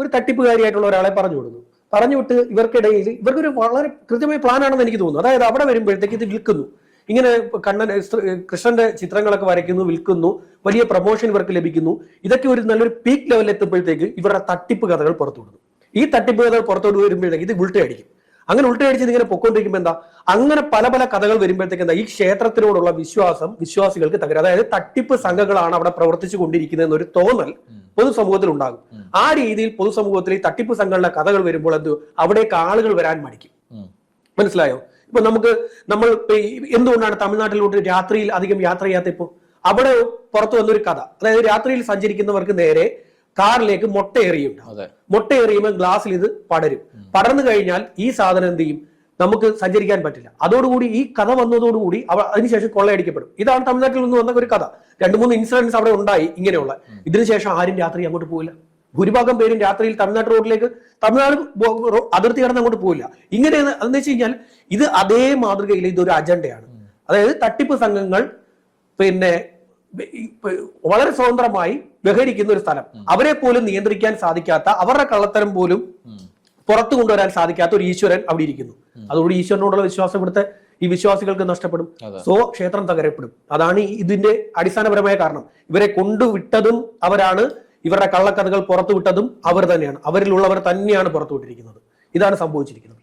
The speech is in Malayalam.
ഒരു തട്ടിപ്പുകാരിയായിട്ടുള്ള ഒരാളെ പറഞ്ഞു വിടുന്നു. പറഞ്ഞു വിട്ട് ഇവർക്കിടയിൽ ഇവർക്കൊരു വളരെ കൃത്യമായ പ്ലാൻ ആണെന്ന് എനിക്ക് തോന്നുന്നു. അതായത് അവിടെ വരുമ്പോഴത്തേക്ക് ഇത് വിൽക്കുന്നു. ഇങ്ങനെ കണ്ണൻ കൃഷ്ണന്റെ ചിത്രങ്ങളൊക്കെ വരയ്ക്കുന്നു വിൽക്കുന്നു. വലിയ പ്രൊമോഷൻ ഇവർക്ക് ലഭിക്കുന്നു. ഇതൊക്കെ ഒരു നല്ലൊരു പീക്ക് ലെവലിൽ എത്തുമ്പോഴത്തേക്ക് ഇവരുടെ തട്ടിപ്പ് കഥകൾ പുറത്തു വിടുന്നു. ഈ തട്ടിപ്പ് കഥകൾ പുറത്തോട്ട് വരുമ്പോഴത്തേക്ക് ഇത് ഉൾട്ടയടിക്കും അങ്ങനെ ഉൾട്ടയടിച്ച് ഇങ്ങനെ പൊക്കോണ്ടിരിക്കുമ്പോൾ എന്താ? അങ്ങനെ പല പല കഥകൾ വരുമ്പോഴത്തേക്ക് എന്താ? ഈ ക്ഷേത്രത്തിനോടുള്ള വിശ്വാസം വിശ്വാസികൾക്ക് തകരും. അതായത് തട്ടിപ്പ് സംഘങ്ങളാണ് അവിടെ പ്രവർത്തിച്ചു കൊണ്ടിരിക്കുന്നത് എന്നൊരു തോന്നൽ പൊതുസമൂഹത്തിൽ ഉണ്ടാകും ആ രീതിയിൽ പൊതുസമൂഹത്തിൽ ഈ തട്ടിപ്പ് സംഘങ്ങളുടെ കഥകൾ വരുമ്പോൾ എന്ത്? അവിടേക്ക് ആളുകൾ വരാൻ മടിക്കും. മനസ്സിലായോ? ഇപ്പൊ നമുക്ക് നമ്മൾ എന്തുകൊണ്ടാണ് തമിഴ്നാട്ടിലോട്ട് രാത്രിയിൽ അധികം യാത്ര ചെയ്യാത്ത ഇപ്പോൾ അവിടെ പുറത്തു വന്നൊരു കഥ. അതായത് രാത്രിയിൽ സഞ്ചരിക്കുന്നവർക്ക് നേരെ കാറിലേക്ക് മുട്ട അതെ. മുട്ട എറിയുമ്പോൾ ഗ്ലാസ്സിൽ ഇത് പടരും. പടർന്നു കഴിഞ്ഞാൽ ഈ സാധനം എന്ത് ചെയ്യും? നമുക്ക് സഞ്ചരിക്കാൻ പറ്റില്ല. അതോടുകൂടി ഈ കഥ വന്നതോടുകൂടി അവ അതിനുശേഷം കൊള്ളയടിക്കപ്പെടും. ഇതാണ് തമിഴ്നാട്ടിൽ നിന്ന് വന്ന ഒരു കഥ. രണ്ട് മൂന്ന് ഇൻസിഡൻസ് അവിടെ ഉണ്ടായി ഇങ്ങനെയുള്ള. ഇതിനുശേഷം ആരും രാത്രി അങ്ങോട്ട് പോകില്ല ഭൂരിഭാഗം പേരും രാത്രിയിൽ തമിഴ്നാട് റോഡിലേക്ക് തമിഴ്നാട് അതിർത്തി കടന്ന് അങ്ങോട്ട് പോകില്ല ഇങ്ങനെ എന്ന് വെച്ച് കഴിഞ്ഞാൽ ഇത് അതേ മാതൃകയിൽ ഇതൊരു അജണ്ടയാണ്. അതായത് തട്ടിപ്പ് സംഘങ്ങൾ പിന്നെ വളരെ സ്വതന്ത്രമായി ബഹരിക്കുന്ന ഒരു സ്ഥലം. അവരെ പോലും നിയന്ത്രിക്കാൻ സാധിക്കാത്ത അവരുടെ കള്ളത്തരം പോലും. പുറത്തു കൊണ്ടുവരാൻ സാധിക്കാത്ത ഒരു ഈശ്വരൻ അവിടെ ഇരിക്കുന്നു. അതുകൊണ്ട് ഈശ്വരനോടുള്ള വിശ്വാസം ഇവിടുത്തെ ഈ വിശ്വാസികൾക്ക് നഷ്ടപ്പെടും. സോ ക്ഷേത്രം തകരപ്പെടും. അതാണ് ഇതിന്റെ അടിസ്ഥാനപരമായ കാരണം. ഇവരെ കൊണ്ടുവിട്ടതും അവരാണ്. ഇവരുടെ കള്ളക്കഥകൾ പുറത്തുവിട്ടതും അവർ തന്നെയാണ്. അവരിലുള്ളവർ തന്നെയാണ് പുറത്തുവിട്ടിരിക്കുന്നത്. ഇതാണ് സംഭവിച്ചിരിക്കുന്നത്.